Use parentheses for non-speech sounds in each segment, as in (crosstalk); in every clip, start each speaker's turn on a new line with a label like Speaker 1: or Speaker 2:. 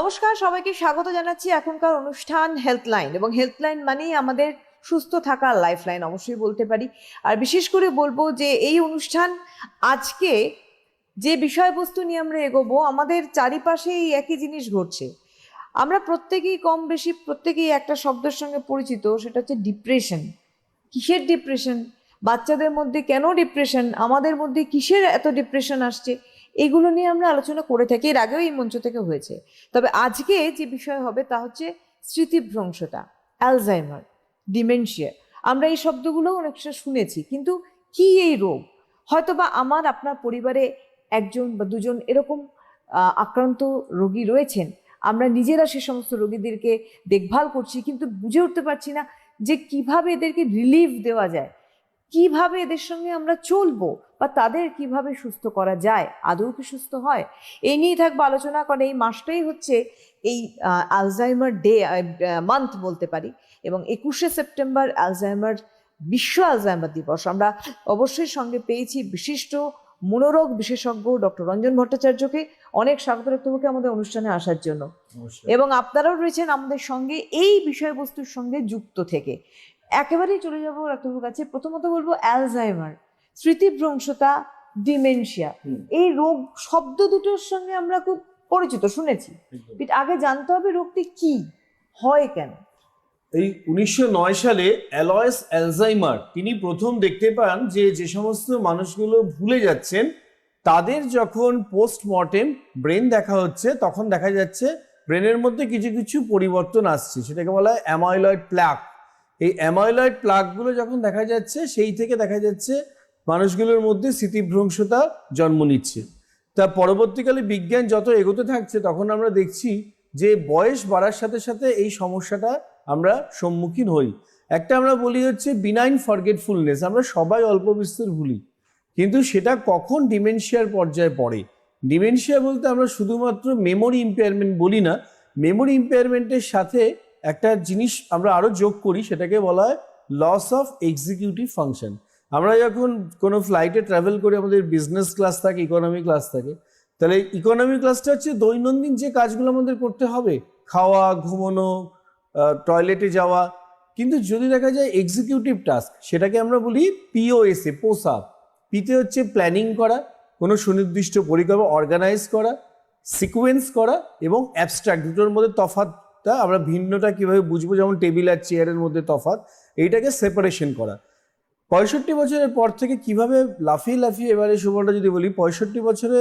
Speaker 1: নমস্কার, সবাইকে স্বাগত জানাচ্ছি এখনকার অনুষ্ঠান হেল্পলাইন এবং হেল্পলাইন মানেই আমাদের সুস্থ থাকার লাইফলাইন অবশ্যই বলতে পারি। আর বিশেষ করে বলব যে এই অনুষ্ঠান আজকে যে বিষয়বস্তু নিয়ে আমরা এগোবো, আমাদের চারিপাশে এই একই জিনিস ঘটছে। আমরা প্রত্যেকেই কম বেশি, প্রত্যেকেই একটা শব্দের সঙ্গে পরিচিত, সেটা হচ্ছে ডিপ্রেশন কিসের ডিপ্রেশন বাচ্চাদের মধ্যে কেন ডিপ্রেশন আমাদের মধ্যে কিসের এত ডিপ্রেশন আসছে? এগুলো নিয়ে আমরা আলোচনা করে থাকি, এর আগেও এই মঞ্চ থেকে হয়েছে। তবে আজকে যে বিষয় হবে তা হচ্ছে স্মৃতিভ্রংশতা অ্যালজাইমার, ডিমেনশিয়া। আমরা এই শব্দগুলো অনেকটা শুনেছি, কিন্তু কি এই রোগ? হয়তোবা আমার, আপনার পরিবারে একজন বা দুজন এরকম আক্রান্ত রোগী রয়েছেন, আমরা নিজেরা সে সমস্ত রোগীদেরকে দেখভাল করছি, কিন্তু বুঝে উঠতে পারছি না যে কীভাবে এদেরকে রিলিফ দেওয়া যায়। কীভাবে এদের সঙ্গে আমরা চলবো বা তাদের কীভাবে সুস্থ করা যায় আদৌ কি সুস্থ হয়? এই নিয়েই থাকব আলোচনা করে এই মাসটাই হচ্ছে এই আলজাইমার ডে মান্থ বলতে পারি এবং একুশে সেপ্টেম্বর আলজাইমার বিশ্ব আলজাইমার দিবস। আমরা অবশ্যই সঙ্গে পেয়েছি বিশিষ্ট মনোরোগ বিশেষজ্ঞ ডক্টর রঞ্জন ভট্টাচার্যকে। অনেক স্বাগত রাখতে আমাদের অনুষ্ঠানে আসার জন্য। এবং আপনারাও রয়েছেন আমাদের সঙ্গে এই বিষয়বস্তুর সঙ্গে যুক্ত থেকে। একেবারেই চলে যাব ডাক্তারবাবুর কাছে। প্রথমত বলব অ্যালজাইমার স্মৃতিভ্রংশতা ডিমেনশিয়া। এই রোগ শব্দ দুটোর সঙ্গে আমরা খুব পরিচিত শুনেছি। আগে জানতে হবে রোগটি কি হয় কেন?
Speaker 2: এই উনিশশো নয় সালে অ্যালয়েস অ্যালজাইমার তিনি প্রথম দেখতে পান যে যে সমস্ত মানুষগুলো ভুলে যাচ্ছেন তাদের যখন পোস্টমর্টেম ব্রেন দেখা হচ্ছে তখন দেখা যাচ্ছে ব্রেনের মধ্যে কিছু কিছু পরিবর্তন আসছে সেটাকে বলা হয় অ্যামাইলয়েড প্লাক। এই অ্যামাইলয়েড প্লাকগুলো যখন দেখা যাচ্ছে, সেই থেকে দেখা যাচ্ছে মানুষগুলোর মধ্যে স্মৃতিভ্রংশতা জন্ম নিচ্ছে। তা পরবর্তীকালে বিজ্ঞান যত এগোতে থাকছে, তখন আমরা দেখছি যে বয়স বাড়ার সাথে সাথে এই সমস্যাটা আমরা সম্মুখীন হই। একটা আমরা বলি হচ্ছে বিনাইন ফরগেটফুলনেস আমরা সবাই অল্প বিস্তর ভুলি। কিন্তু সেটা কখন ডিমেনশিয়ার পর্যায়ে পড়ে? ডিমেনশিয়া বলতে আমরা শুধুমাত্র মেমোরি ইম্পেয়ারমেন্ট বলি না মেমোরি ইম্পেয়ারমেন্টের সাথে একটা জিনিস আমরা আরও যোগ করি, সেটাকে বলা হয় লস অফ এক্সিকিউটিভ ফাংশন আমরা যখন কোনো ফ্লাইটে ট্রাভেল করি, আমাদের বিজনেস ক্লাস থাকে ইকোনমি ক্লাস থাকে, তাহলে ইকোনমি ক্লাসটা হচ্ছে দৈনন্দিন যে কাজগুলো আমাদের করতে হবে। খাওয়া, ঘুমানো টয়লেটে যাওয়া। কিন্তু যদি দেখা যায় এক্সিকিউটিভ টাস্ক সেটাকে আমরা বলি পিওএসএ পোসা পিতে হচ্ছে প্ল্যানিং করা, কোনো সুনির্দিষ্ট পরিকল্পনা অর্গানাইজ করা সিকোয়েন্স করা এবং অ্যাবস্ট্রাক্ট দুটোর মধ্যে তফাৎটা আমরা ভিন্নটা কীভাবে বুঝব? যেমন টেবিল আর চেয়ারের মধ্যে তফাৎ, এইটাকে সেপারেশন করা। পঁয়ষট্টি বছরের পর থেকে কীভাবে লাফিয়ে লাফিয়ে এবারে সুবর্ণা যদি বলি, পঁয়ষট্টি বছরে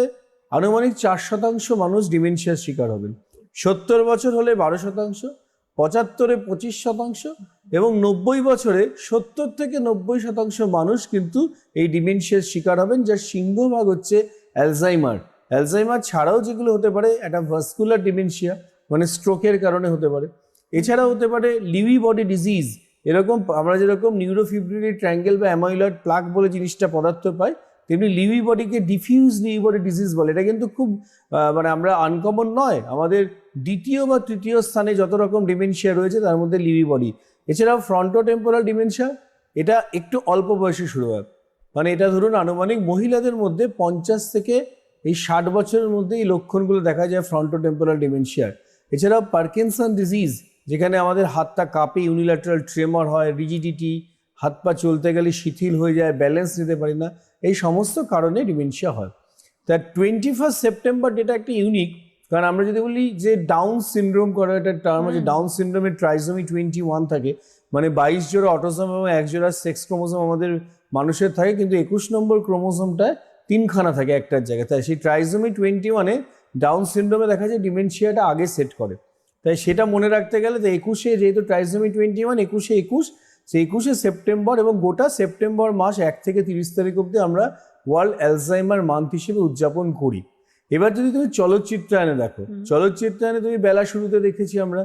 Speaker 2: আনুমানিক চার শতাংশ মানুষ ডিমেনশিয়ার শিকার হবেন। সত্তর বছর হলে বারো শতাংশ, পঁচাত্তরে পঁচিশ শতাংশ এবং নব্বই বছরে সত্তর থেকে নব্বই শতাংশ মানুষ কিন্তু এই ডিমেনশিয়ার শিকার হবেন, যার সিংহভাগ হচ্ছে অ্যালজাইমার অ্যালজাইমার ছাড়াও যেগুলো হতে পারে, একটা ভাস্কুলার ডিমেনশিয়া মানে স্ট্রোকের কারণে হতে পারে। এছাড়াও হতে পারে লিভি বডি ডিজিজ এরকম আমরা যেরকম নিউরোফিব্রিলি ট্রাঙ্গেল বা অ্যামাইলয়েড প্লাক বলে জিনিসটা পদার্থ পাই, তেমনি লিভি বডিকে ডিফিউজ লিভি বডি ডিজিজ বলে। এটা কিন্তু খুব মানে আমরা আনকমন নয়, আমাদের দ্বিতীয় বা তৃতীয় স্থানে যত রকম ডিমেনশিয়া রয়েছে তার মধ্যে লিভি বডি এছাড়াও ফ্রন্টো টেম্পোরাল ডিমেনশিয়া এটা একটু অল্প বয়সে শুরু হয়। মানে এটা ধরুন আনুমানিক মহিলাদের মধ্যে পঞ্চাশ থেকে এই ষাট বছরের মধ্যে এই লক্ষণগুলো দেখা যায় ফ্রন্টো টেম্পোরাল ডিমেনশিয়ার এছাড়াও পার্কিনসন ডিজিজ যেখানে আমাদের হাতটা কাঁপে ইউনিল্যাটারাল ট্রেমার হয় রিজিডিটি হাত পা চলতে গেলে শিথিল হয়ে যায় ব্যালেন্স নিতে পারি না এই সমস্ত কারণে ডিমেনশিয়া হয়। তা টোয়েন্টি ফার্স্ট সেপ্টেম্বর ডেটা একটা ইউনিক কারণ আমরা যদি বলি যে ডাউন সিনড্রোম করার একটা টার্ম আছে ডাউন সিনড্রোমের ট্রাইজোমি টোয়েন্টি ওয়ান থাকে মানে বাইশ জোড়া অটোসোম এবং এক জোড়া সেক্স ক্রোমোসোম আমাদের মানুষের থাকে কিন্তু একুশ নম্বর ক্রোমোসোমটায় তিনখানা থাকে একটার জায়গায়। তাই সেই ট্রাইজোমি টোয়েন্টি ওয়ানে ডাউন সিনড্রোমে দেখা যায় ডিমেনশিয়াটা আগে সেট করে। তাই সেটা মনে রাখতে গেলে তো একুশে যেহেতু ট্রাইজোমি টোয়েন্টি ওয়ান একুশে একুশ সেই একুশে সেপ্টেম্বর এবং গোটা সেপ্টেম্বর মাস এক থেকে তিরিশ তারিখ অবধি আমরা ওয়ার্ল্ড অ্যালজাইমার মান্থ হিসেবে উদযাপন করি। এবার যদি তুমি চলচ্চিত্রায়নে দেখো। চলচ্চিত্রায়নে তুমি বেলা শুরুতে দেখেছি আমরা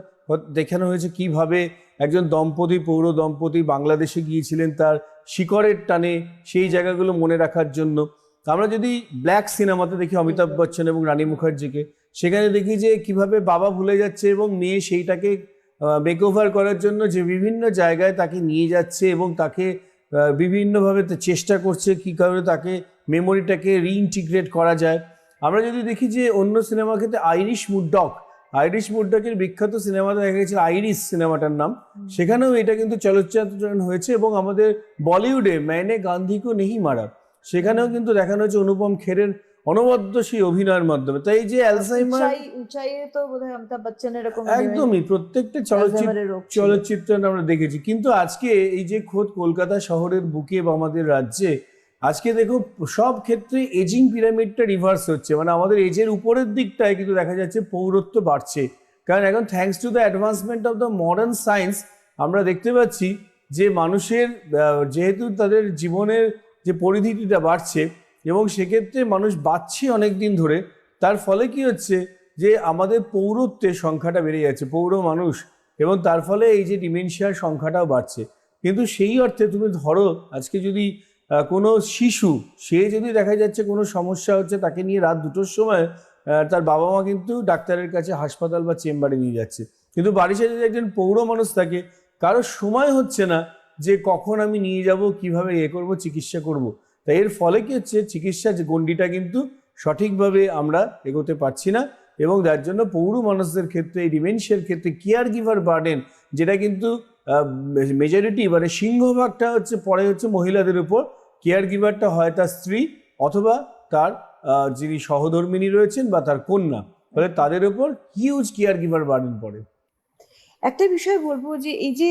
Speaker 2: দেখানো হয়েছে কীভাবে একজন দম্পতি পৌর দম্পতি বাংলাদেশে গিয়েছিলেন তার শিকড়ের টানে সেই জায়গাগুলো মনে রাখার জন্য। আমরা যদি ব্ল্যাক সিনেমাতে দেখি অমিতাভ বচ্চন এবং রানী মুখার্জিকে সেখানে দেখি যে কীভাবে বাবা ভুলে যাচ্ছে এবং মেয়ে সেইটাকে মেক ওভার করার জন্য যে বিভিন্ন জায়গায় তাকে নিয়ে যাচ্ছে এবং তাকে বিভিন্নভাবে চেষ্টা করছে কী কারণে তাকে মেমোরিটাকে রিইন্টিগ্রেট করা যায়। আমরা যদি দেখি যে অন্য সিনেমা ক্ষেত্রে আইরিশ মুডডক আইরিশ মুড্ডাকের বিখ্যাত সিনেমাতে দেখা গেছে আইরিশ সিনেমাটার নাম। সেখানেও এটা কিন্তু চলচ্চিত্র হয়েছে এবং আমাদের বলিউডে ম্যানে গান্ধীকে নেহি মারা। সেখানেও কিন্তু দেখানো হয়েছে অনুপম খেরের অনবদ্য সেই অভিনয়ের মাধ্যমে। তাই যে অ্যালসাইমার
Speaker 1: উঁচাইয়ে তো বোধহয় অমিতাভ বচ্চন এরকম
Speaker 2: একদমই প্রত্যেকটা চলচ্চিত্র। চলচ্চিত্র আমরা দেখেছি। কিন্তু আজকে এই যে খোদ কলকাতা শহরের বুকে বা আমাদের রাজ্যে আজকে দেখো সব ক্ষেত্রে এজিং পিরামিডটা রিভার্স হচ্ছে। মানে আমাদের এজের উপরের দিকটায় কিন্তু দেখা যাচ্ছে পৌরত্ব বাড়ছে। কারণ এখন thanks to the advancement of the modern science আমরা দেখতে পাচ্ছি যে মানুষের যেহেতু তাদের জীবনের যে পরিধিটা বাড়ছে এবং সেক্ষেত্রে মানুষ বাড়ছে অনেক দিন ধরে, তার ফলে কি হচ্ছে যে আমাদের পৌরত্বের সংখ্যাটা বেড়ে যাচ্ছে, পৌর মানুষ, এবং তার ফলে এই যে ডিমেনশিয়ার সংখ্যাটাও বাড়ছে। কিন্তু সেই অর্থে তুমি ধরো, আজকে যদি কোনো শিশু, সে যদি দেখা যাচ্ছে কোনো সমস্যা হচ্ছে, তাকে নিয়ে রাত দুটোর সময় তার বাবা মা কিন্তু ডাক্তারের কাছে হাসপাতাল বা চেম্বারে নিয়ে যাচ্ছে। কিন্তু বাড়ির সাথে যদি একজন পৌর মানুষ থাকে কারও সময় হচ্ছে না যে কখন আমি নিয়ে যাব, কীভাবে এ করব, চিকিৎসা করব। তাই এর ফলে কি হচ্ছে, চিকিৎসা যে গণ্ডিটা কিন্তু সঠিকভাবে আমরা এগোতে পারছি না এবং যার জন্য পৌর মানুষদের ক্ষেত্রে ডিমেনশিয়ার ক্ষেত্রে কেয়ার গিভার বার্ডেন যেটা কিন্তু মেজরিটি মানে সিংহভাগটা হচ্ছে, পরে হচ্ছে মহিলাদের উপর কেয়ার গিভারটা হয় তার স্ত্রী অথবা তার যিনি সহধর্মিনী রয়েছেন বা তার কন্যা। ফলে তাদের উপর হিউজ কেয়ার গিভার বার্ডেন পড়ে।
Speaker 1: একটা বিষয় বলব যে, এই যে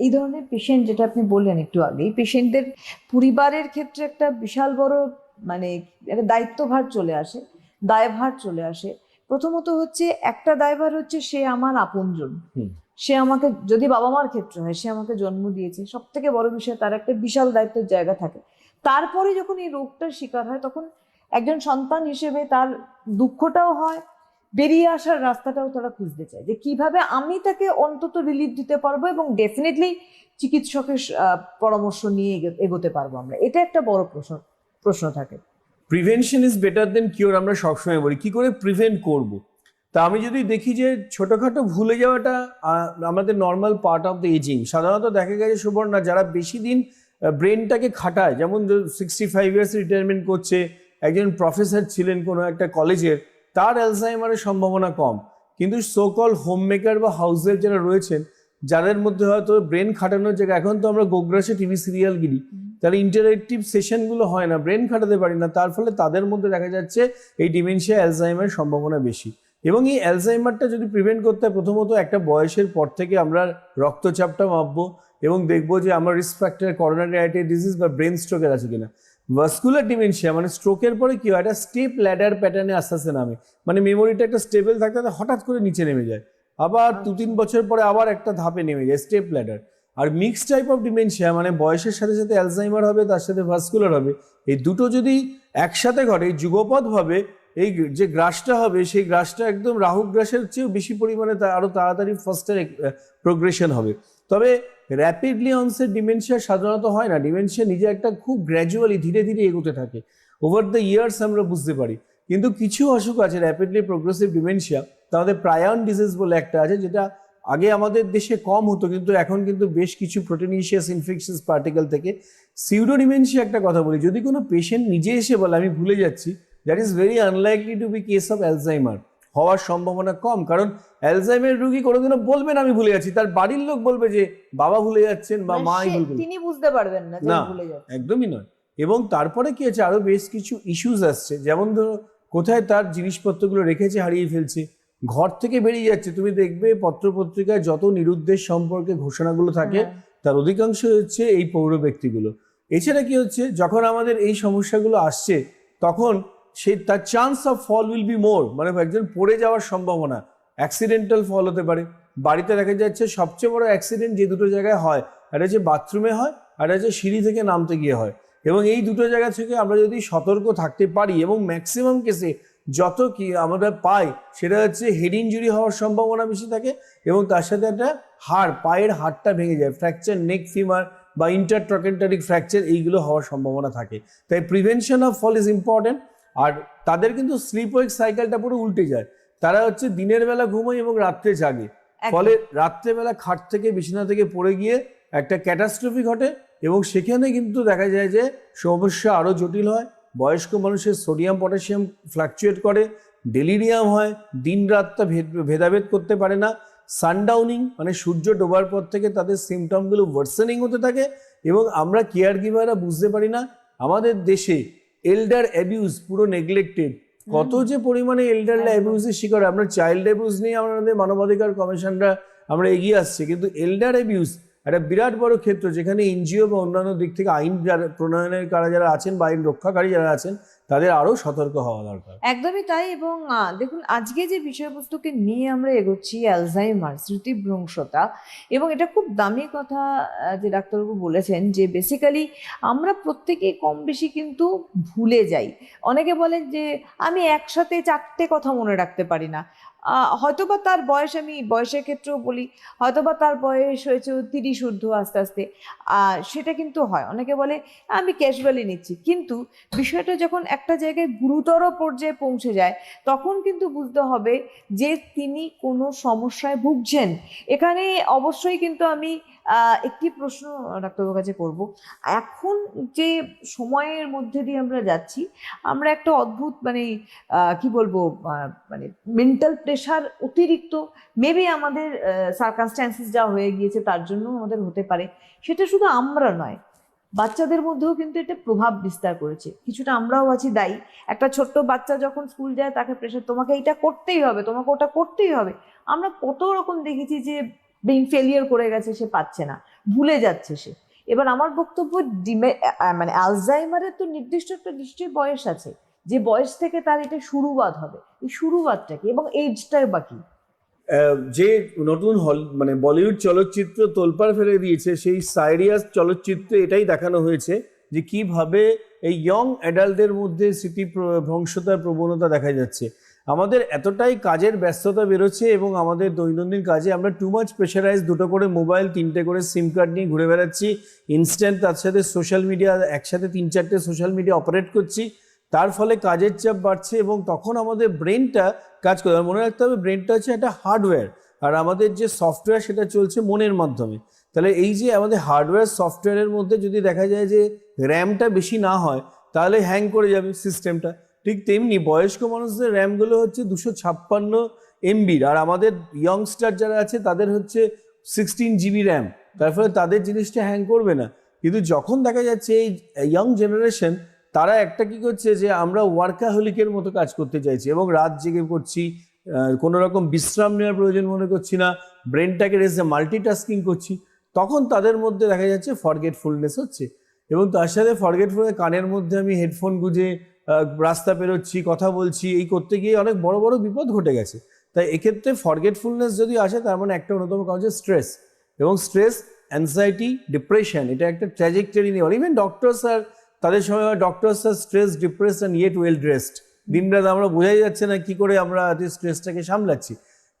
Speaker 1: এই ধরনের পেশেন্ট যেটা আপনি বললেন একটু আগে পেশেন্টদের পরিবারের ক্ষেত্রে একটা বিশাল বড় মানে একটা দায়িত্বভার চলে আসে দায়ভার চলে আসে। প্রথমত হচ্ছে একটা দায়ভার হচ্ছে সে আমার আপনজন। সে আমাকে যদি বাবা মার ক্ষেত্রে হয় সে আমাকে জন্ম দিয়েছে সব থেকে বড় বিষয় তার একটা বিশাল দায়িত্বের জায়গা থাকে। তারপরে যখন এই রোগটার শিকার হয় তখন একজন সন্তান হিসেবে তার দুঃখটাও হয় বেরিয়ে আসার রাস্তাটাও তারা খুঁজতে চায় যে কীভাবে আমি তাকে অন্তত রিলিফ দিতে পারব এবং ডেফিনেটলি চিকিৎসকের পরামর্শ নিয়ে এগোতে পারব আমরা। এটা একটা বড় প্রশ্ন প্রশ্ন থাকে।
Speaker 2: Prevention is better than cure আমরা সবসময় বলি। কি করে প্রিভেন্ট করব? তা আমি যদি দেখি যে ছোটোখাটো ভুলে যাওয়াটা আমাদের normal part of the ageing সাধারণত দেখা গেছে, সুবর্ণা, যারা বেশি দিন ব্রেনটাকে খাটায়, যেমন সিক্সটি ফাইভ ইয়ার্স রিটায়ারমেন্ট করছে, একজন প্রফেসর ছিলেন কোনো একটা কলেজের তার অ্যালজাইমারের সম্ভাবনা কম। কিন্তু সোকল হোম মেকার বা হাউসের যারা রয়েছেন, যাদের মধ্যে হয়তো ব্রেন খাটানোর জায়গা, এখন তো আমরা গোগ্রাসে টিভি সিরিয়াল গিরি তার ইন্টারেক্টিভ সেশনগুলো হয় না ব্রেন খাটাতে পারি না, তার ফলে তাদের মধ্যে দেখা যাচ্ছে এই ডিমেনশিয়া অ্যালজাইমারের সম্ভাবনা বেশি। এবং এই অ্যালজাইমারটা যদি প্রিভেন্ট করতে হয়, প্রথমত একটা বয়সের পর থেকে আমরা রক্তচাপটা মাপবো এবং দেখব যে আমার risk factor coronary artery disease বা ব্রেন স্ট্রোকের আছে কিনা। ভাস্কুলার ডিমেনশিয়া মানে স্ট্রোকের পরে কি হয়? একটা স্টেপ ল্যাডার প্যাটার্নে আস্তে আস্তে নামে। মানে মেমোরিটা একটা স্টেবল থাকতে হঠাৎ করে নিচে নেমে যায়। আবার দু তিন বছর পরে আবার একটা ধাপে নেমে যায় স্টেপ ল্যাডার আর মিক্স টাইপ অফ ডিমেনশিয়া মানে বয়সের সাথে সাথে অ্যালজাইমার হবে তার সাথে ভাস্কুলার হবে এই দুটো যদি একসাথে ঘটে যুগপৎভাবে এই যে গ্রাসটা হবে সেই গ্রাসটা একদম রাহু গ্রাসের চেয়েও বেশি পরিমাণে আরও তাড়াতাড়ি ফার্স্টের প্রোগ্রেশন হবে। তবে র্যাপিডলি অনসেট ডিমেনশিয়া সাধারণত হয় না। ডিমেনশিয়া নিজে একটা খুব গ্র্যাজুয়ালি ধীরে ধীরে এগোতে থাকে। ওভার দ্য ইয়ার্স আমরা বুঝতে পারি। কিন্তু কিছু অসুখ আছে র্যাপিডলি প্রোগ্রেসিভ ডিমেনশিয়া তাদের প্রায়ন ডিজিজ বলে একটা আছে, যেটা আগে আমাদের দেশে কম হতো, কিন্তু এখন কিন্তু বেশ কিছু প্রোটিনিশিয়াস ইনফেকশনস পার্টিকেল থেকে সিউডো ডিমেনশিয়া একটা কথা বলি। যদি কোনো পেশেন্ট নিজে এসে বলে, আমি ভুলে যাচ্ছি that is very unlikely to be case of Alzheimer হওয়ার সম্ভাবনা কম কারণ অ্যালজাইমের রুগী কোনোদিনও বলবেন আমি ভুলে যাচ্ছি। তার বাড়ির লোক বলবে যে বাবা ভুলে যাচ্ছেন বা
Speaker 1: মানে সে-
Speaker 2: ভুলবেন।
Speaker 1: তিনি বুঝতে পারবেন না
Speaker 2: একদমই নয়। এবং তারপরে কি আছে আরও বেশ কিছু ইস্যুস আসছে। যেমন ধরো কোথায় তার জিনিসপত্রগুলো রেখেছে হারিয়ে ফেলছে ঘর থেকে বেরিয়ে যাচ্ছে। তুমি দেখবে পত্রপত্রিকায় যত নিরুদ্দেশ সম্পর্কে ঘোষণাগুলো থাকে
Speaker 1: হ্যাঁ।
Speaker 2: তার অধিকাংশ হচ্ছে এই পৌর ব্যক্তিগুলো। এছাড়া কি হচ্ছে? যখন আমাদের এই সমস্যাগুলো আসছে তখন সে তার chance of fall will be more মানে একজন পড়ে যাওয়ার সম্ভাবনা। অ্যাক্সিডেন্টাল ফল হতে পারে। বাড়িতে দেখা যাচ্ছে সবচেয়ে বড় অ্যাক্সিডেন্ট যে দুটো জায়গায় হয়, একটা হচ্ছে বাথরুমে হয় আর হচ্ছে সিঁড়ি থেকে নামতে গিয়ে হয়। এবং এই দুটো জায়গা থেকে আমরা যদি সতর্ক থাকতে পারি এবং ম্যাক্সিমাম কেসে যত কি আমরা পাই, সেটা হচ্ছে হেড ইঞ্জুরি হওয়ার সম্ভাবনা বেশি থাকে এবং তার সাথে একটা হাড়, পায়ের হাড়টা ভেঙে যায়। ফ্র্যাকচার নেক ফিমার বা ইন্টারট্রকেন্টারিক ফ্র্যাকচার এইগুলো হওয়ার সম্ভাবনা থাকে। তাই prevention of fall is important আর তাদের কিন্তু স্লিপ ওয়েক সাইকেলটা পুরো উল্টে যায়। তারা হচ্ছে দিনের বেলা ঘুমোয় এবং রাত্রে জাগে। ফলে রাত্রেবেলা খাট থেকে বিছানা থেকে পড়ে গিয়ে একটা ক্যাটাস্ট্রফি ঘটে এবং সেখানে কিন্তু দেখা যায় যে সমস্যা আরও জটিল হয়। বয়স্ক মানুষের সোডিয়াম পটাশিয়াম ফ্লাকচুয়েট করে ডেলিরিয়াম হয় দিন রাতটা ভেদ- ভেদাভেদ করতে পারে না। সানডাউনিং মানে সূর্য ডোবার পর থেকে তাদের সিমটমগুলো ওয়ার্সেনিং হতে থাকে এবং আমরা কেয়ার গিভাররা বুঝতে পারি না। আমাদের দেশে এল্ডার অ্যাবিউজ পুরো নেগলেক্টেড কত যে পরিমাণে এল্ডার
Speaker 1: একদম।
Speaker 2: অ্যাবিউজের শিকার। আমরা চাইল্ড অ্যাবিউজ নিয়ে আমাদের মানবাধিকার কমিশনরা আমরা এগিয়ে আসছি কিন্তু এল্ডার অ্যাবিউজ একটা বিরাট বড় ক্ষেত্র যেখানে এনজিও বা অন্যান্য দিক থেকে আইন যারা প্রণয়নের কারা যারা আছেন বা আইন রক্ষাকারী যারা আছেন তাদের আরও সতর্ক হওয়া দরকার।
Speaker 1: একদমই তাই এবং দেখুন, আজকে যে বিষয়বস্তুকে নিয়ে আমরা এগোচ্ছি, অ্যালজাইমার স্মৃতিভ্রংশতা এবং এটা খুব দামি কথা যে ডাক্তারবাবু বলেছেন যে বেসিক্যালি আমরা প্রত্যেকেই কম বেশি কিন্তু ভুলে যাই। অনেকে বলেন যে, আমি একসাথে চারটে কথা মনে রাখতে পারি না। হয়তোবা তার বয়স আমি বয়সের ক্ষেত্রেও বলি, হয়তোবা তার বয়স হয়েছে তিরিশ ঊর্ধ্ব আস্তে আস্তে সেটা কিন্তু হয়। অনেকে বলে, আমি ক্যাজুয়ালি নিচ্ছি। কিন্তু বিষয়টা যখন একটা জায়গায় গুরুতর পর্যায়ে পৌঁছে যায়, তখন কিন্তু বুঝতে হবে যে তিনি কোনো সমস্যায় ভুগছেন। এখানে অবশ্যই কিন্তু আমি একটি প্রশ্ন ডাক্তারবাবুর কাছে করব। এখন যে সময়ের মধ্যে দিয়ে আমরা যাচ্ছি, আমরা একটা অদ্ভুত মানে কি বলব মানে মেন্টাল প্রেশার অতিরিক্ত মেবি আমাদের সার্কামস্ট্যান্সেস যা হয়ে গিয়েছে তার জন্য আমাদের হতে পারে। সেটা শুধু আমরা নয় বাচ্চাদের মধ্যেও কিন্তু এটা প্রভাব বিস্তার করেছে। কিছুটা আমরাও আছি দায়ী। একটা ছোট্ট বাচ্চা যখন স্কুল যায়, তাকে প্রেশার তোমাকে এটা করতেই হবে, তোমাকে ওটা করতেই হবে। আমরা কত রকম দেখেছি যে ব্রেন ফেলিয়ার করে গেছে, সে পাচ্ছে না। ভুলে যাচ্ছে সে। এবার আমার বক্তব্য ডিমে মানে আলজাইমারের তো নির্দিষ্ট একটা নিশ্চয়ই বয়স আছে। যে বয়স থেকে তার এটা শুরুবাদ হবে। এই শুরুবাতটা কি? এবং এইজটাই বাকি
Speaker 2: যে নতুন হল মানে বলিউড চলচ্চিত্র তোলপাড় ফেলে দিয়েছে, সেই সাইরিয়াস চলচ্চিত্রে এটাই দেখানো হয়েছে যে কীভাবে এই ইয়ং অ্যাডাল্টদের মধ্যে স্মৃতি ভ্রংশতার প্রবণতা দেখা যাচ্ছে। আমাদের এতটাই কাজের ব্যস্ততা বেরোচ্ছে এবং আমাদের দৈনন্দিন কাজে আমরা টু মাচ প্রেশারাইজ দুটো করে মোবাইল তিনটে করে সিম কার্ড নিয়ে ঘুরে বেড়াচ্ছি। ইনস্ট্যান্ট তার সাথে সোশ্যাল মিডিয়া একসাথে তিন চারটে সোশ্যাল মিডিয়া অপারেট করছি। তার ফলে কাজের চাপ বাড়ছে এবং তখন আমাদের ব্রেনটা কাজ করে। মনে রাখতে হবে ব্রেনটা হচ্ছে একটা হার্ডওয়্যার আর আমাদের যে সফটওয়্যার সেটা চলছে মনের মাধ্যমে। তাহলে এই যে আমাদের হার্ডওয়্যার সফটওয়্যারের মধ্যে যদি দেখা যায় যে র্যামটা বেশি না হয়, তাহলে হ্যাং করে যাবে সিস্টেমটা ঠিক তেমনি বয়স্ক মানুষদের র্যামগুলো হচ্ছে দুশো ছাপ্পান্ন এমবির আর আমাদের ইয়ংস্টার যারা আছে, তাদের হচ্ছে সিক্সটিন জিবি র্যাম তার ফলে তাদের জিনিসটা হ্যাং করবে না। কিন্তু যখন দেখা যাচ্ছে এই ইয়ং জেনারেশন তারা একটা কি করছে যে আমরা ওয়ার্কাহলিকের মতো কাজ করতে চাইছি এবং রাত জেগে করছি কোনো রকম বিশ্রাম নেওয়ার প্রয়োজন মনে করছি না, ব্রেনটাকে রেসে মাল্টিটাস্কিং করছি, তখন তাদের মধ্যে দেখা যাচ্ছে ফরগেটফুলনেস হচ্ছে। এবং তার সাথে ফরগেটফুল কানের মধ্যে আমি হেডফোন গুঁজে রাস্তা পেরোচ্ছি, কথা বলছি, এই করতে গিয়ে অনেক বড় বড় বিপদ ঘটে গেছে। তাই এক্ষেত্রে ফরগেটফুলনেস যদি আসে, তার মানে একটা অন্যতম কারণ হচ্ছে স্ট্রেস এবং স্ট্রেস অ্যাংজাইটি ডিপ্রেশন এটা একটা ট্র্যাজেক্টরি নিয়ে ইভেন ডক্টর স্যার তাদের সময় doctor sir stress depress and yet well dressed দিনরাত আমরা বোঝাই যাচ্ছে না কি করে আমরা স্ট্রেসটাকে সামলাচ্ছি।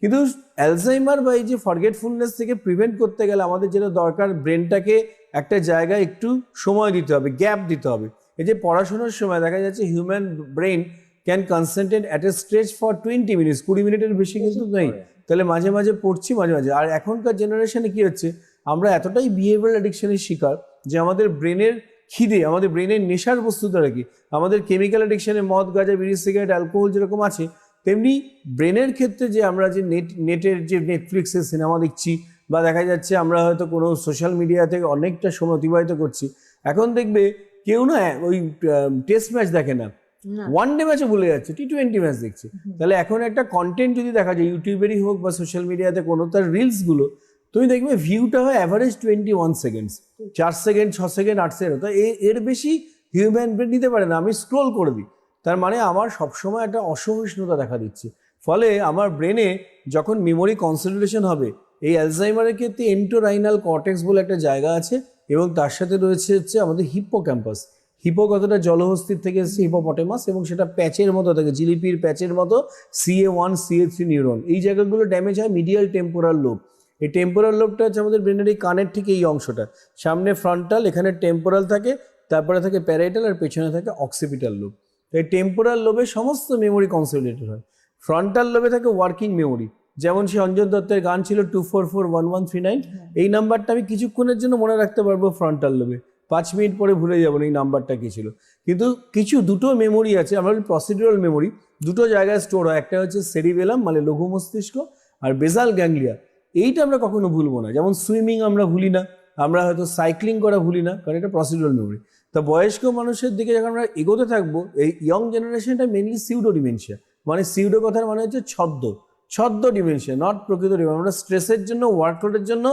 Speaker 2: কিন্তু অ্যালজাইমার বা এই যে ফরগেটফুলনেস থেকে প্রিভেন্ট করতে গেলে আমাদের যেটা দরকার ব্রেনটাকে একটা জায়গায় একটু সময় দিতে হবে গ্যাপ দিতে হবে। এই যে পড়াশোনার সময় দেখা যাচ্ছে human brain can concentrate at a stretch for twenty minutes কুড়ি মিনিটের বেশি কিন্তু নেই। তাহলে মাঝে মাঝে পড়ছি মাঝে মাঝে। আর এখনকার জেনারেশনে কি হচ্ছে আমরা এতটাই বিহেভিয়ার অ্যাডিকশনের শিকার যে আমাদের ব্রেনের খিদে আমাদের ব্রেনের নেশার বস্তুটা কি? আমাদের কেমিক্যাল অ্যাডিকশনে মদ গাঁজা বিড়ি সিগারেট অ্যালকোহল যেরকম আছে তেমনি ব্রেনের ক্ষেত্রে যে আমরা যে নেট নেটের যে নেটফ্লিক্সের সিনেমা দেখছি বা দেখা যাচ্ছে আমরা হয়তো কোনো সোশ্যাল মিডিয়া থেকে অনেকটা সময় অতিবাহিত করছি এখন দেখবে কেউ না ওই টেস্ট ম্যাচ দেখে না। ওয়ান ডে ম্যাচও ভুলে যাচ্ছে টি টোয়েন্টি ম্যাচ দেখছে। তাহলে এখন একটা কন্টেন্ট যদি দেখা যায় ইউটিউবেরই হোক বা সোশ্যাল মিডিয়াতে কোনো তার রিলসগুলো তুমি দেখবে ভিউটা হয় অ্যাভারেজ টোয়েন্টি ওয়ান সেকেন্ডস চার সেকেন্ড ছ সেকেন্ড আট সেকেন্ড তো এর বেশি হিউম্যান ব্রেন নিতে পারে না, আমি স্ক্রোল করে দিই। তার মানে আমার সবসময় একটা অসহিষ্ণুতা দেখা দিচ্ছে। ফলে আমার ব্রেনে যখন মেমোরি কনসেন্ট্রেশন হবে, এই অ্যালজাইমারের ক্ষেত্রে এন্টোরাইনাল কর্টেক্স বলে একটা জায়গা আছে এবং তার সাথে রয়েছে হচ্ছে আমাদের হিপ্পো ক্যাম্পাস হিপো কতটা জলহস্তির থেকে এসেছে? হিপোপটেমাস এবং সেটা প্যাচের মতো থাকে জিলিপির প্যাচের মতো CA one CA three neuron এই জায়গাগুলো ড্যামেজ হয় মিডিয়াল টেম্পোরাল লোব এই টেম্পোরাল লোবটা হচ্ছে আমাদের ব্রেনের এই কানের ঠিক এই অংশটা। সামনে ফ্রন্টাল এখানে টেম্পোরাল থাকে তারপরে থাকে প্যারাইটাল আর পেছনে থাকে অক্সিপিটাল লোব এই টেম্পোরাল লোবে সমস্ত মেমোরি কনসলিডেটেড হয়। ফ্রন্টাল লোবে থাকে ওয়ার্কিং মেমোরি যেমন সে অঞ্জন দত্তের গান ছিল two four four one one three nine এই নাম্বারটা আমি কিছুক্ষণের জন্য মনে রাখতে পারব ফ্রন্টাল লোবে পাঁচ মিনিট পরে ভুলে যাব এই নাম্বারটা কী ছিল। কিন্তু কিছু দুটো মেমোরি আছে আমরা প্রসিডিউরাল মেমোরি দুটো জায়গায় স্টোর হয় একটা হচ্ছে সেরিবেলাম মানে লঘু মস্তিষ্ক আর বেজাল গ্যাংলিয়া এইটা আমরা কখনো ভুলবো না। যেমন সুইমিং আমরা ভুলি না, আমরা হয়তো সাইক্লিং করা ভুলি না, কারণ এটা প্রসিডিউরাল মেমোরি তা বয়স্ক মানুষের দিকে যখন আমরা এগোতে থাকব, এই ইয়ং জেনারেশনটা মেনলি সিউডো ডিমেনশিয়া মানে সিউডো কথার মানে হচ্ছে ছদ্ম ছদ্ম ডিমেনশিয়া নট প্রকৃত ডিমেনশিয়া আমরা স্ট্রেসের জন্য ওয়ার্কলোডের জন্য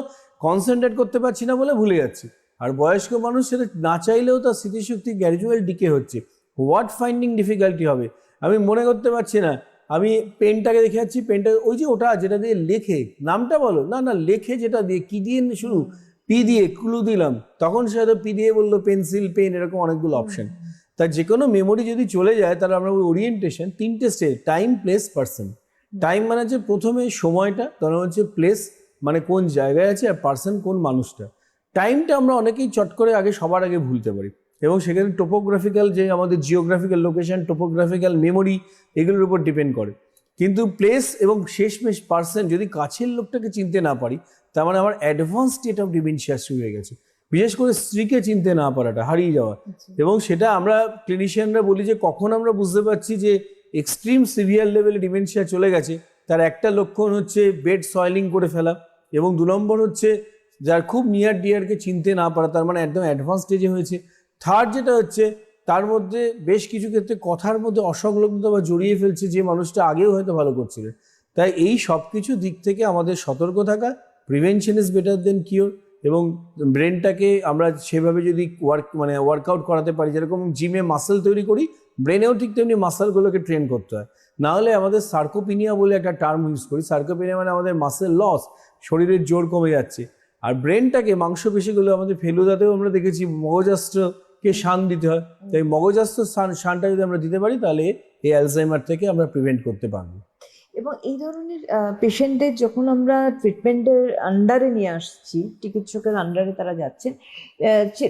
Speaker 2: কনসেন্ট্রেট করতে পারছি না বলে ভুলে যাচ্ছি। আর বয়স্ক মানুষ সেটা না চাইলেও তার স্মৃতিশক্তি গ্র্যাজুয়াল ডিকে হচ্ছে। হোয়াট ফাইন্ডিং ডিফিকাল্টি হবে? আমি মনে করতে পারছি না আমি পেনটাকে দেখে যাচ্ছি, পেনটা ওই যে ওটা যেটা দিয়ে লেখে, নামটা বলো। না না, লেখে যেটা দিয়ে, কি দিয়ে শুরু? পি দিয়ে ক্লু দিলাম। তখন সে হয়তো পি দিয়ে বলল পেন্সিল পেন এরকম অনেকগুলো অপশন তার যে কোনো মেমোরি যদি চলে যায়, তাহলে আমরা ওরিয়েন্টেশন তিনটে stage time place person time মানে হচ্ছে প্রথমে সময়টা, তারপর হচ্ছে প্লেস মানে কোন জায়গায় আছে আর পার্সন কোন মানুষটা। টাইমটা আমরা অনেকেই চট করে আগে সবার আগে ভুলতে পারি। এবং সেখানে টোপোগ্রাফিক্যাল যে আমাদের জিওগ্রাফিক্যাল লোকেশন টোপোগ্রাফিক্যাল মেমোরি এগুলোর উপর ডিপেন্ড করে। কিন্তু প্লেস এবং শেষমেশ পার্সন যদি কাছের লোকটাকে চিনতে না পারি তার মানে আমার অ্যাডভান্স স্টেট অফ ডিমেনশিয়া শুরু হয়ে গেছে। বিশেষ করে স্ত্রীকে চিনতে না পারাটা হারিয়ে যাওয়া। এবং সেটা আমরা ক্লিনিশিয়ানরা বলি যে কখন আমরা বুঝতে পারছি যে এক্সট্রিম সিভিয়ার লেভেলে ডিমেনশিয়া চলে গেছে তার একটা লক্ষণ হচ্ছে বেড সয়েলিং করে ফেলা। এবং দু নম্বর হচ্ছে যার খুব নিয়ার ডিয়ারকে চিনতে না পারা তার মানে একদম অ্যাডভান্স স্টেজে হয়েছে। থার্ড যেটা হচ্ছে, তার মধ্যে বেশ কিছু ক্ষেত্রে কথার মধ্যে অসংলগ্নতা বা জড়িয়ে ফেলছে যে মানুষটা আগেও হয়তো ভালো করছিলেন তাই এই সব কিছু দিক থেকে আমাদের সতর্ক থাকা prevention is better than cure এবং ব্রেনটাকে আমরা সেভাবে যদি ওয়ার্ক মানে ওয়ার্কআউট করাতে পারি, যেরকম জিমে মাসেল তৈরি করি ব্রেনেও ঠিক তেমনি মাসেলগুলোকে ট্রেন করতে হয়। না হলে আমাদের সার্কোপিনিয়া বলে একটা টার্ম ইউজ করি সার্কোপিনিয়া মানে আমাদের মাসেল লস শরীরের জোর কমে যাচ্ছে। আর ব্রেনটাকে মাংসপেশিগুলো আমাদের ফেলুদাতেও আমরা দেখেছি মগজাস্ত্রকে শান দিতে হয়? তাই মগজাস্ত্র শান শানটা যদি আমরা দিতে পারি তাহলে এই অ্যালজাইমার থেকে আমরা প্রিভেন্ট করতে পারব।
Speaker 1: এবং এই ধরনের পেশেন্টদের যখন আমরা ট্রিটমেন্টের আন্ডারে নিয়ে আসছি চিকিৎসকের আন্ডারে তারা যাচ্ছেন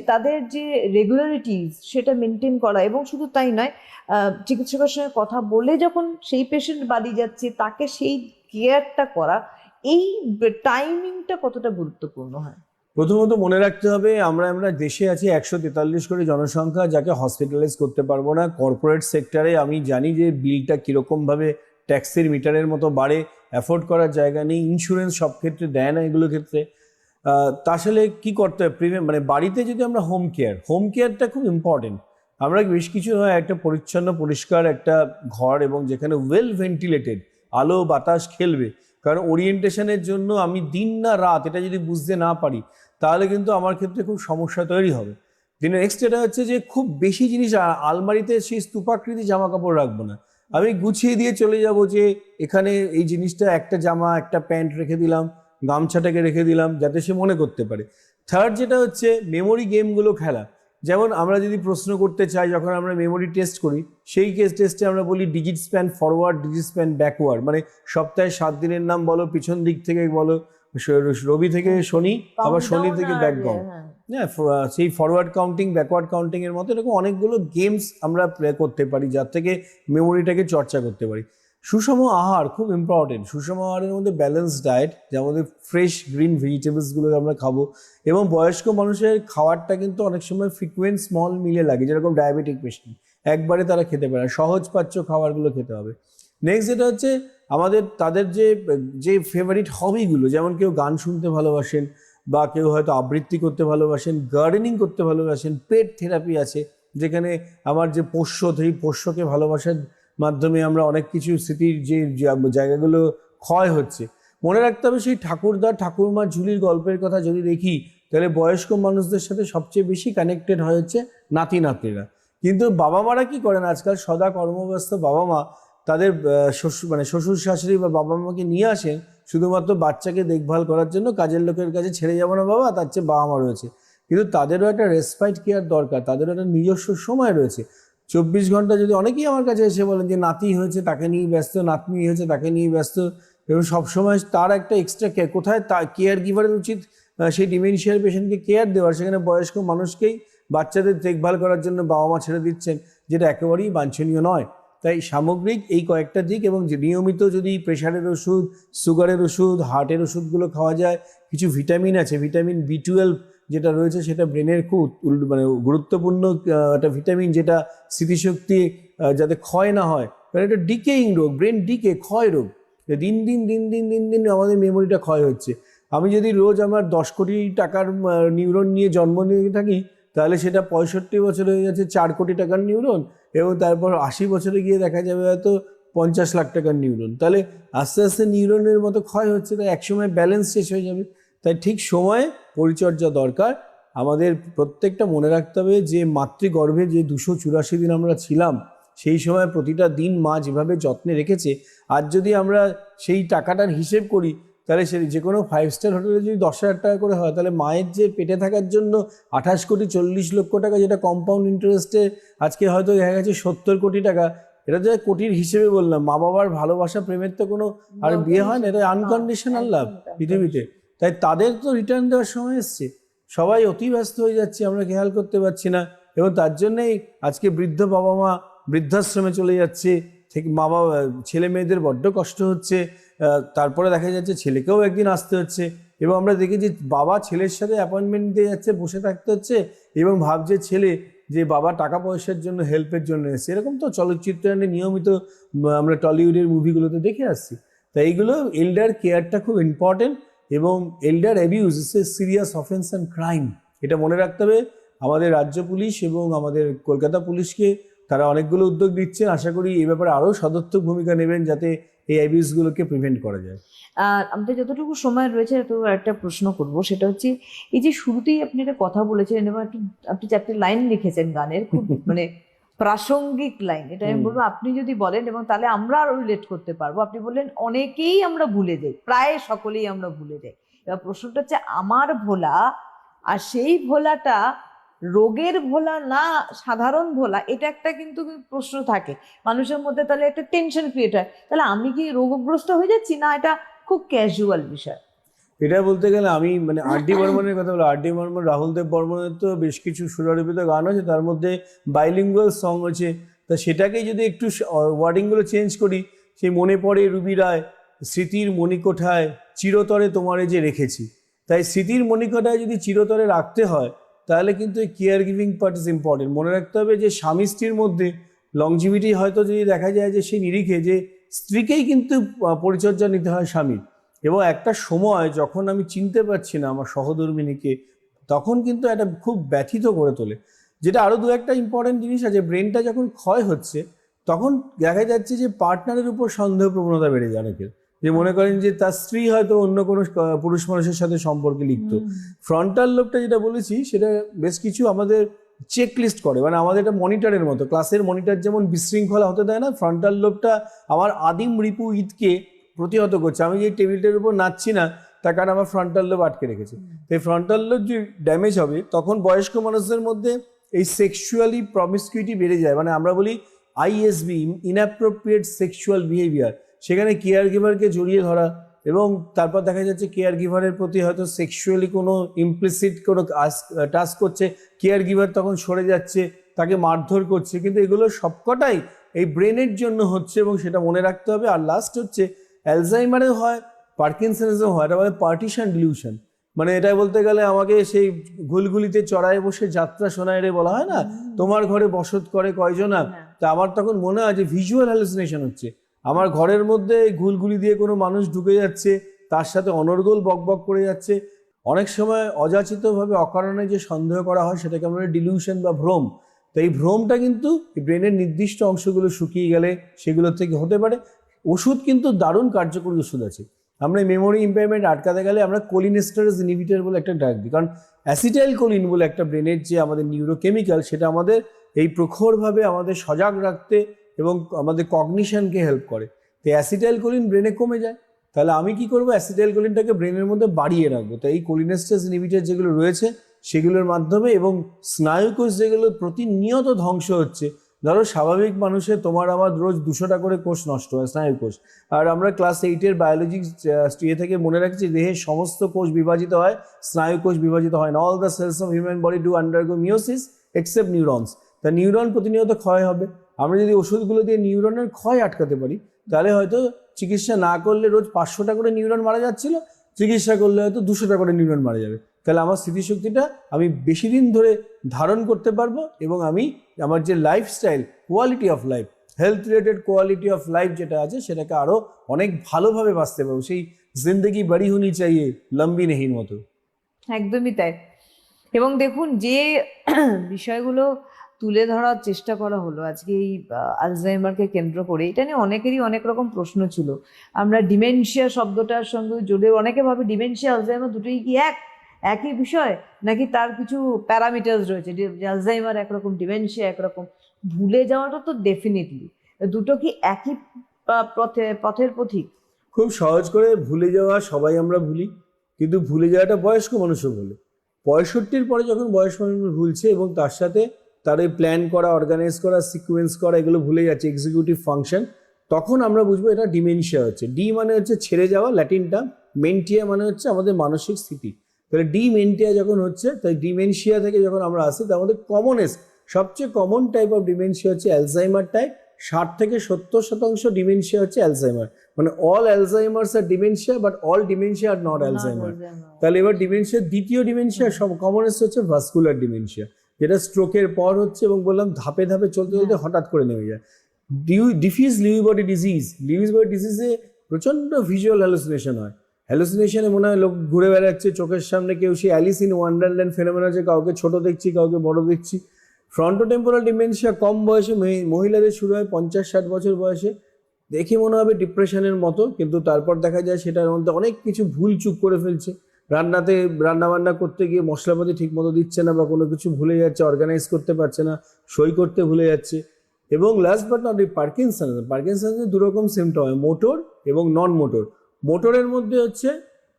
Speaker 1: তাদের যে রেগুলারিটিস সেটা মেনটেন করা এবং শুধু তাই নয় চিকিৎসকের সঙ্গে কথা বলে যখন সেই পেশেন্ট বাড়ি যাচ্ছে তাকে সেই কেয়ারটা করা এই টাইমিংটা কতটা গুরুত্বপূর্ণ হয়?
Speaker 2: প্রথমত মনে রাখতে হবে আমরা আমরা দেশে আছি একশো তেতাল্লিশ কোটি জনসংখ্যা যাকে হসপিটালাইজ করতে পারব না। কর্পোরেট সেক্টরে আমি জানি যে বিলটা কীরকমভাবে ট্যাক্সির মিটারের মতো বাড়ে অ্যাফোর্ড করার জায়গা নেই ইন্স্যুরেন্স সব ক্ষেত্রে দেয় না এগুলো ক্ষেত্রে। আহ, তা আসলে কী করতে হবে? প্রিভে মানে বাড়িতে যদি আমরা হোম কেয়ার হোম কেয়ারটা খুব ইম্পর্টেন্ট আমরা বেশ কিছু হয় একটা পরিচ্ছন্ন পরিষ্কার একটা ঘর এবং যেখানে ওয়েল ভেন্টিলেটেড আলো বাতাস খেলবে। কারণ ওরিয়েন্টেশনের জন্য আমি দিন না রাত এটা যদি বুঝতে না পারি তাহলে কিন্তু আমার ক্ষেত্রে খুব সমস্যা তৈরি হবে। দিন নেক্সট এটা হচ্ছে যে খুব বেশি জিনিস আলমারিতে সেই স্তূপাকৃতি জামা কাপড় রাখব না। আমি গুছিয়ে দিয়ে চলে যাব যে এখানে এই জিনিসটা একটা জামা, একটা প্যান্ট রেখে দিলাম, গামছাটাকে রেখে দিলাম, যাতে সে মনে করতে পারে। থার্ড যেটা হচ্ছে মেমোরি গেমগুলো খেলা। যেমন আমরা যদি প্রশ্ন করতে চাই, যখন আমরা মেমোরি টেস্ট করি, সেই কেস টেস্টে আমরা বলি digit span forward digit span backward মানে সপ্তাহে সাত দিনের নাম বলো, পিছন দিক থেকে বলো রবি থেকে শনি আবার শনি থেকে ব্যাকগ্রাউন্ড
Speaker 1: হ্যাঁ।
Speaker 2: হ্যাঁ সেই ফরওয়ার্ড কাউন্টিং ব্যাকওয়ার্ড কাউন্টিং এর মতো এরকম অনেকগুলো গেমস আমরা প্লে করতে পারি যার থেকে মেমোরিটাকে চর্চা করতে পারি। সুষম আহার খুব ইম্পর্টেন্ট সুষম আহারের মধ্যে ব্যালেন্স ডায়েট যেমন আমাদের ফ্রেশ গ্রিন ভেজিটেবলসগুলো আমরা খাব এবং বয়স্ক মানুষের খাবারটা কিন্তু অনেক সময় ফ্রিকুয়েন্ট স্মল মিলে লাগে যেরকম ডায়াবেটিক পেশেন্ট একবারে তারা খেতে পারে না। সহজ পাচ্য খাবারগুলো খেতে হবে। নেক্সট যেটা হচ্ছে, আমাদের, তাদের যে যে ফেভারিট হবিগুলো যেমন কেউ গান শুনতে ভালোবাসেন বা কেউ হয়তো আবৃত্তি করতে ভালোবাসেন গার্ডেনিং করতে ভালোবাসেন পেট থেরাপি আছে, যেখানে আমার যে পোষ্য, সেই পোষ্যকে ভালোবাসার মাধ্যমে আমরা অনেক কিছু স্মৃতির যে জায়গাগুলো ক্ষয় হচ্ছে। মনে রাখতে হবে সেই ঠাকুরদা, ঠাকুরমা ঝুলির গল্পের কথা যদি দেখি, তাহলে বয়স্ক মানুষদের সাথে সবচেয়ে বেশি কানেক্টেড হয়ে হচ্ছে নাতি নাতনিরা কিন্তু বাবা মারা কি করেন? আজকাল সদা কর্মব্যস্ত বাবা মা তাদের শ্বশুর মানে শ্বশুর শাশুড়ি বা বাবা মাকে নিয়ে আসেন শুধুমাত্র বাচ্চাকে দেখভাল করার জন্য, কাজের লোকের কাছে ছেড়ে যাব না বাবা, তার চেয়ে বাবা মা রয়েছে। কিন্তু তাদেরও একটা রেসপাইট কেয়ার দরকার, তাদেরও একটা নিজস্ব সময় রয়েছে। চব্বিশ ঘণ্টা যদি অনেকেই আমার কাছে এসে বলেন যে নাতি হয়েছে, তাকে নিয়ে ব্যস্ত, নাতনি হয়েছে, তাকে নিয়ে ব্যস্ত, এবং সবসময় তার একটা এক্সট্রা কেয়ার কোথায় তা কেয়ার গিভারের উচিত? সেই ডিমেনশিয়ার পেশেন্টকে কেয়ার দেওয়ার, সেখানে বয়স্ক মানুষকেই বাচ্চাদের দেখভাল করার জন্য বাবা মা ছেড়ে দিচ্ছেন, যেটা একেবারেই বাঞ্ছনীয় নয়। তাই সামগ্রিক এই কয়েকটা দিক এবং যে নিয়মিত যদি প্রেশারের ওষুধ, সুগারের ওষুধ, হার্টের ওষুধগুলো খাওয়া যায়, কিছু ভিটামিন আছে, ভিটামিন বি টুয়েলভ যেটা রয়েছে সেটা ব্রেনের খুব মানে গুরুত্বপূর্ণ একটা ভিটামিন যেটা স্মৃতিশক্তি যাতে ক্ষয় না হয়। কারণ এটা ডিকেইং রোগ, ব্রেন ডিকে, ক্ষয় রোগ। দিন দিন দিন দিন দিন দিন আমাদের মেমোরিটা ক্ষয় হচ্ছে। আমি যদি রোজ আমার দশ কোটি টাকার নিউরন নিয়ে জন্ম নিয়ে থাকি, তাহলে সেটা পঁয়ষট্টি বছর হয়ে যাচ্ছে, চার কোটি টাকার নিউরন। এবং তারপর আশি বছরে গিয়ে দেখা যাবে হয়তো পঞ্চাশ লাখ টাকার নিউরন। তাহলে আস্তে আস্তে নিউরনের মতো ক্ষয় হচ্ছে, তাই একসময় ব্যালেন্স শেষ হয়ে যাবে। তাই ঠিক সময়ে পরিচর্যা দরকার। আমাদের প্রত্যেকটা মনে রাখতে হবে যে মাতৃগর্ভে যে দুশো চুরাশি দিন আমরা ছিলাম, সেই সময় প্রতিটা দিন মা যেভাবে যত্নে রেখেছে, আর যদি আমরা সেই টাকাটার হিসেব করি তাহলে সে যে কোনো ফাইভ স্টার হোটেলে যদি দশ হাজার টাকা করে হয় তাহলে মায়ের যে পেটে থাকার জন্য আঠাশ কোটি চল্লিশ লক্ষ টাকা যেটা কম্পাউন্ড ইন্টারেস্টে আজকে হয়তো দেখা গেছে সত্তর কোটি টাকা এটা যে কোটির হিসেবে বললাম। মা বাবার ভালোবাসা প্রেমের তো কোনো আর বিয়ে হয় না এটা আনকন্ডিশনাল লাভ পৃথিবীতে। তাই তাদের তো রিটার্ন দেওয়ার সময় এসছে। সবাই অতি ব্যস্ত হয়ে যাচ্ছে আমরা খেয়াল করতে পারছি না। এবং তার জন্যেই আজকে বৃদ্ধ বাবা মা বৃদ্ধাশ্রমে চলে যাচ্ছে। থেকে মা বাবা ছেলে মেয়েদের বড্ড কষ্ট হচ্ছে। তারপরে দেখা যাচ্ছে ছেলেকেও একদিন আসতে হচ্ছে এবং আমরা দেখি যে বাবা ছেলের সাথে অ্যাপয়েন্টমেন্ট দিয়ে যাচ্ছে, বসে থাকতে হচ্ছে এবং ভাবছে ছেলে যে বাবা টাকা পয়সার জন্য হেল্পের জন্য এসেছে। এরকম তো চলচ্চিত্রায়নে নিয়মিত আমরা টলিউডের মুভিগুলোতে দেখে আসছি। তাই এইগুলো এল্ডার কেয়ারটা খুব ইম্পর্টেন্ট এবং elder abuse is a serious offence and crime এটা মনে রাখতে হবে। আমাদের রাজ্য পুলিশ এবং আমাদের কলকাতা পুলিশকে তারা অনেকগুলো উদ্যোগ দিচ্ছেন আশা করি এই ব্যাপারে আরও সদর্থক ভূমিকা নেবেন যাতে এই অ্যাবিউজগুলোকে প্রিভেন্ট করা যায়।
Speaker 1: আর আমাদের যতটুকু সময় রয়েছে তো একটা প্রশ্ন করব। সেটা হচ্ছে এই যে শুরুতেই আপনি একটা কথা বলেছিলেন এবং একটু আপনি চারটে লাইন লিখেছেন গানের খুব (laughs) মানে প্রাসঙ্গিক লাইন এটা আমি বলব আপনি যদি বলেন এবং তাহলে আমরা আরও রিলেট করতে পারব। আপনি বললেন অনেকেই আমরা ভুলে যাই প্রায় সকলেই আমরা ভুলে যাই। এবার প্রশ্নটা হচ্ছে আমার ভোলা আর সেই ভোলাটা রোগের ভোলা না সাধারণ ভোলা, এটা একটা কিন্তু প্রশ্ন থাকে। মানুষের মধ্যে তাহলে একটা টেনশন ক্রিয়েট হয়। তাহলে আমি কি রোগগ্রস্ত হয়ে যাচ্ছি না এটা খুব ক্যাজুয়াল বিষয়?
Speaker 2: এটা বলতে গেলে আমি মানে আর ডি বর্মনের কথা বলো। আর ডি বর্মন, রাহুল দেব বর্মনের তো বেশ কিছু সুরারোপিত গান আছে, তার মধ্যে বাইলিঙ্গুয়াল সং আছে। তা সেটাকেই যদি একটু ওয়ার্ডিংগুলো চেঞ্জ করি, সেই মনে পড়ে রুবি রায়, স্মৃতির মণিকোঠায় চিরতরে তোমারে যে রেখেছি। তাই স্মৃতির মণিকোঠায় যদি চিরতরে রাখতে হয় তাহলে কিন্তু এই care giving part is important মনে রাখতে হবে যে স্বামী স্ত্রীর মধ্যে লংজিভিটি হয়তো যদি দেখা যায় যে সেই নিরিখে, যে স্ত্রীকেই কিন্তু পরিচর্যা নিতে হয় স্বামীর। এবং একটা সময় যখন আমি চিনতে পারছি না আমার সহধর্মিনীকে, তখন কিন্তু একটা খুব ব্যথিত করে তোলে। যেটা আরও দু একটা ইম্পর্টেন্ট জিনিস আছে ব্রেনটা যখন ক্ষয় হচ্ছে, তখন দেখা যাচ্ছে যে পার্টনারের উপর সন্দেহ প্রবণতা বেড়ে যায় অনেকের। যে মনে করেন যে তার স্ত্রী হয়তো অন্য কোনো পুরুষ মানুষের সাথে সম্পর্কে লিপ্ত। ফ্রন্টাল লোবটা যেটা বলেছি সেটা বেশ কিছু আমাদের চেক লিস্ট করে। মানে আমাদের এটা মনিটরের মতো। ক্লাসের মনিটর যেমন বিশৃঙ্খলা হতে দেয় না ফ্রন্টাল লোবটা আমার আদিম রিপু ঈদকে প্রতিহত করছে। আমি যে টেবিলটার উপর নাচছি না তার কারণে আমার ফ্রন্টাল লোব আটকে রেখেছে। তো এই ফ্রন্টাল লোব যে ড্যামেজ হবে তখন বয়স্ক মানুষদের মধ্যে এই সেক্সুয়ালি প্রমিসকিউটি বেড়ে যায়। মানে আমরা বলি আইএসবি ইনঅ্যাপ্রোপ্রিয়েট সেক্সুয়াল বিহেভিয়ার সেখানে কেয়ার গিভারকে জড়িয়ে ধরা এবং তারপর দেখা যাচ্ছে কেয়ার গিভারের প্রতি হয়তো সেক্সুয়ালি কোনো ইমপ্লিসিট কোনো টাস্ক করছে কেয়ার গিভার তখন সরে যাচ্ছে তাকে মারধর করছে কিন্তু এগুলো সবকটাই এই ব্রেনের জন্য হচ্ছে এবং সেটা মনে রাখতে হবে। আর লাস্ট হচ্ছে অ্যালজাইমারেও হয় পার্কিনসনেসও হয় এটা বলে পার্টিশন ডিলিউশন মানে এটা বলতে গেলে আমাকে সেই ঘুলগুলিতে চড়ায় বসে যাত্রা শোনায় রে বলা হয় না? তোমার ঘরে বসত করে কয়জনা। তা আমার তখন মনে হয় যে ভিজুয়াল হ্যালুসিনেশন হচ্ছে। আমার ঘরের মধ্যে ঘুলগুলি দিয়ে কোনো মানুষ ঢুকে যাচ্ছে, তার সাথে অনর্গল বকবক করে যাচ্ছে। অনেক সময় অযাচিতভাবে অকারণে যে সন্দেহ করা হয়, সেটাকে আমরা ডিলিউশন বা ভ্রম। তো এই ভ্রমটা কিন্তু ব্রেনের নির্দিষ্ট অংশগুলো শুকিয়ে গেলে সেগুলো থেকে হতে পারে। ওষুধ কিন্তু দারুণ কার্যকরী ওষুধ আছে। আমরা মেমোরি ইম্পেয়ারমেন্ট আটকাতে গেলে আমরা কোলিনেস্টারেজ ইনহিবিটার বলে একটা ড্রাগ দিই। কারণ অ্যাসিটাইল কোলিন বলে একটা ব্রেনের যে আমাদের নিউরোকেমিক্যাল সেটা আমাদের এই প্রখরভাবে আমাদের সজাগ রাখতে এবং আমাদের কগনিশনকে হেল্প করে। তো অ্যাসিটাইল কোলিন ব্রেনে কমে যায়। তাহলে আমি কি করব? অ্যাসিটাইল কোলিনটাকে ব্রেনের মধ্যে বাড়িয়ে রাখব। তো এই কোলিনেস্টাস ইনহিবিটার যেগুলো রয়েছে, সেগুলোর মাধ্যমে এবং স্নায়ুকোষ যেগুলো প্রতিনিয়ত ধ্বংস হচ্ছে, ধরো স্বাভাবিক মানুষের তোমার আমার রোজ দুশোটা করে কোষ নষ্ট হয়, স্নায়ুকোষ। আর আমরা ক্লাস এইটের বায়োলজি ইয়ে থেকে মনে রাখছি দেহের সমস্ত কোষ বিভাজিত হয়, স্নায়ুকোষ বিভাজিত হয় না। All the cells of human body do undergo meiosis except neurons তা নিউরন প্রতিনিয়ত ক্ষয় হবে। আমরা যদি ওষুধগুলো দিয়ে নিউরনের ক্ষয় আটকাতে পারি, তাহলে হয়তো চিকিৎসা না করলে রোজ পাঁচশোটা করে নিউরন মারা যাচ্ছিল, চিকিৎসা করলে হয়তো দুশোটা করে নিউরন মারা যাবে। তাহলে আমার স্মৃতিশক্তিটা আমি বেশি দিন ধরে ধারণ করতে পারব এবং আমি আমার যে lifestyle quality of life health related quality of life যেটা আছে, সেটাকে আরও অনেক ভালোভাবে বাঁচতে পারব। সেই জিন্দগি বাড়ি হুনি চাইয়ে লম্বি নেহির মতো।
Speaker 1: একদমই তাই। এবং দেখুন, যে বিষয়গুলো তুলে ধরার চেষ্টা করা হলো। আজকে এই আলজাইমারকে কেন্দ্র করে। এটা নিয়ে অনেকেরই অনেক রকম প্রশ্ন ছিল। আমরা ডিমেনশিয়া শব্দটার সঙ্গে জুড়ে অনেকে ভাবে ডিমেনশিয়া আলজাইমার দুটোই কি এক? একই বিষয়? নাকি তার কিছু প্যারামিটার্স রয়েছে? আলজাইমার একরকম ডিমেনশিয়া একরকম। ভুলে যাওয়াটা তো ডেফিনেটলি দুটো কি একই পথে, পথের পথিক?
Speaker 2: খুব সহজ করে ভুলে যাওয়া সবাই আমরা ভুলি। কিন্তু ভুলে যাওয়াটা বয়স্ক মানুষও ভুলে। পঁয়ষট্টির পরে যখন বয়স্ক মানুষ ভুলছে এবং তার সাথে তার এই প্ল্যান করা অর্গানাইজ করা সিকুয়েন্স করা এগুলো ভুলে যাচ্ছে। এক্সিকিউটিভ ফাংশন তখন আমরা বুঝব এটা ডিমেনশিয়া হচ্ছে। ডি মানে হচ্ছে ছেড়ে যাওয়া ল্যাটিনটা মেন্টিয়া মানে হচ্ছে আমাদের মানসিক স্থিতি। তাহলে ডি মেন্টিয়া যখন হচ্ছে তাই ডিমেনশিয়া থেকে যখন আমরা আসি তার মধ্যে কমনেস্ট সবচেয়ে কমন টাইপ অফ ডিমেনশিয়া হচ্ছে অ্যালজাইমার টাইপ ষাট থেকে সত্তর শতাংশ ডিমেনশিয়া হচ্ছে অ্যালজাইমার মানে all Alzheimer's are dementia but all dementia are not Alzheimer তাহলে এবার ডিমেনশিয়ার দ্বিতীয় ডিমেনশিয়া সব কমনেস্ট হচ্ছে ভাস্কুলার ডিমেনশিয়া যেটা স্ট্রোকের পর হচ্ছে এবং বললাম ধাপে ধাপে চলতে চলতে হঠাৎ করে নেমে যায়। Due diffuse Lewy body disease Lewis body ডিজিজে প্রচণ্ড ভিজুয়াল হ্যালুসিনেশন হয়। হ্যালুসিনেশনে মনে হয় লোক ঘুরে বেড়াচ্ছে চোখের সামনে কেউ সেই অ্যালিস ইন ওয়ান্ডারল্যান্ড ফেনোমেনা আছে কাউকে ছোট দেখছি কাউকে বড় দেখছি। ফ্রন্টোটেম্পোরাল ডিমেনশিয়া কম বয়সে মহি- মহিলাদের শুরু হয় পঞ্চাশ ষাট বছর বয়সে। দেখে মনে হবে ডিপ্রেশনের মতো কিন্তু তারপর দেখা যায় সেটার মধ্যে অনেক কিছু ভুল চুপ করে ফেলছে। রান্নাতে রান্না বান্না করতে গিয়ে মশলাপাতি ঠিক মতো দিচ্ছে না বা কোনো কিছু ভুলে যাচ্ছে অর্গানাইজ করতে পারছে না সই করতে ভুলে যাচ্ছে। এবং লাস্ট বাট নট পার্কিনসন পার্কিনসনের দু রকম সিমটম হয় মোটর এবং নন মোটর মোটরের মধ্যে হচ্ছে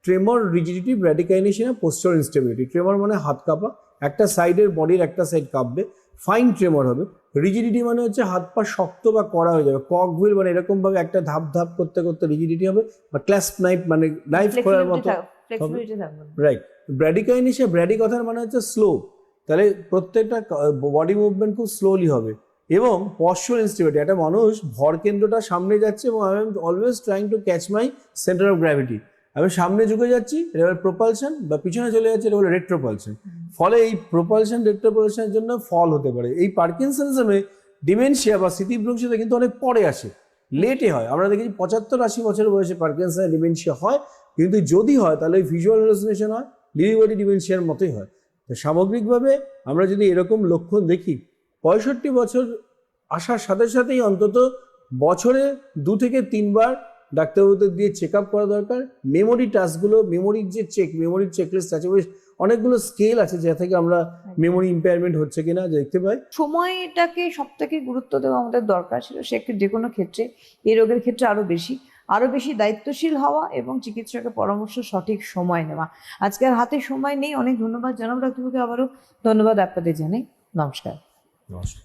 Speaker 2: tremor rigidity bradykinesia postural instability tremor মানে হাত কাঁপা একটা সাইডের বডির একটা সাইড কাঁপবে ফাইন ট্রেমর হবে। রিজিডিটি মানে হচ্ছে হাত পা শক্ত বা কড়া হয়ে যাবে কক হুইল মানে এরকমভাবে একটা ধাপ ধাপ করতে করতে রিজিডিটি হবে বা ক্লাস নাইফ মানে নাইফ করার মতো
Speaker 1: ফ্লেক্সিবিলিটি থাকবে।
Speaker 2: রাইট ব্র্যাডিকাইনিসে ব্র্যাডি কথার মানে হচ্ছে স্লো তাহলে প্রত্যেকটা বডি মুভমেন্ট খুব স্লোলি হবে। এবং পশ্চার ইনস্টিটিউট একটা মানুষ ভর কেন্দ্রটা সামনে যাচ্ছে এবং I am always trying to catch my centre of gravity আমি সামনে ঝুঁকে যাচ্ছি এটা হলো প্রোপালশন বা পিছনে চলে যাচ্ছে এটা হলো রেট্রোপালশন ফলে এই প্রোপালশন রেট্রোপালশনের জন্য ফল হতে পারে। এই পার্কিনসনিজমে ডিমেনশিয়া বা স্মৃতিভ্রংশতা কিন্তু অনেক পরে আসে। লেটে হয়। আমরা দেখেছি পঁচাত্তর আশি বছর বয়সে পার্কিনসনের ডিমেনশিয়া হয়। কিন্তু যদি হয়, তাহলে ওই ভিজুয়াল হ্যালুসিনেশন হয় লিলিবডি ডিমেনশিয়ার মতোই হয়। তো সামগ্রিকভাবে আমরা যদি এরকম লক্ষণ দেখি, পঁয়ষট্টি বছর আসার সাথে সাথেই অন্তত বছরে দু থেকে তিনবার ডাক্তারবাবুদের দিয়ে চেক আপ করা দরকার। মেমোরি টাস্কগুলো মেমোরির যে চেক মেমোরির চেকলিস্ট আছে অনেকগুলো স্কেল আছে যা থেকে আমরা মেমোরি ইম্পেয়ারমেন্ট হচ্ছে কিনা দেখতে পাই।
Speaker 1: সময়টাকে সব থেকে গুরুত্ব দেওয়া আমাদের দরকার ছিল সে যে কোনো ক্ষেত্রে এই রোগের ক্ষেত্রে আরও বেশি। আরও বেশি দায়িত্বশীল হওয়া এবং চিকিৎসকের পরামর্শ সঠিক সময় নেওয়া। আজকের হাতে সময় নেই। অনেক ধন্যবাদ। জানাব ডাক্তারবাবুকে আবারও। ধন্যবাদ আপনাদের জানাই। নমস্কার।
Speaker 2: নমস্কার।